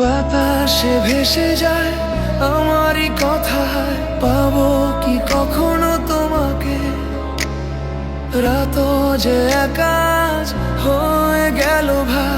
বাতাসে ভেসে যায়, আমারই কথা পাবো কি কখনো তোমাকে? রাত যে কাজ হয়ে গেল ভাই।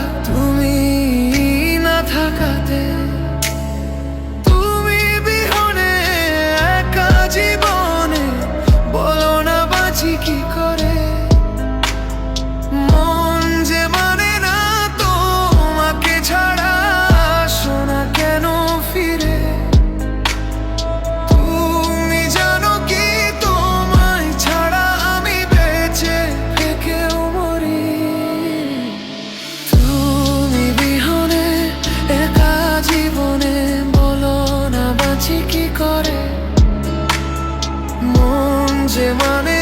যে মানে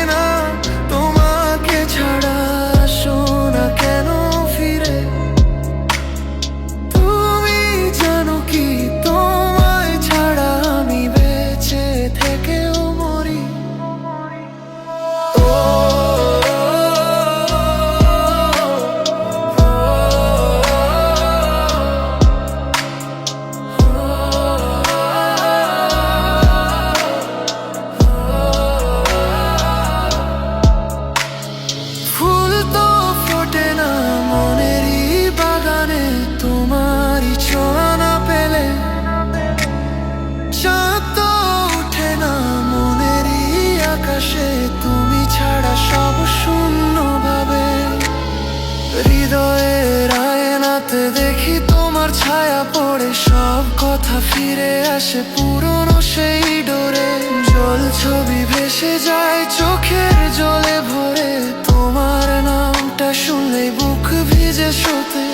ছায়া পড়ে, সব কথা ফিরে আসে, পুরনো সেই ডোরে। জল ছবি ভেসে যায়, চোখের জলে ভরে। তোমার নামটা শুনলে বুক ভিজে সোতে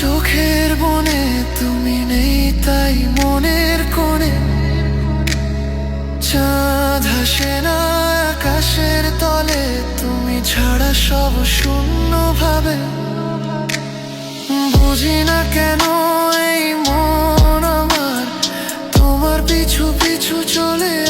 চোখের বনে তুমি নেই তাই মনের কোণে। চাঁদ হাসে না আকাশের তলে, তুমি ছাড়া সব শূন্য ভাবে। বুঝি না কেন এই মন আমার, তোমার পিছু পিছু চলে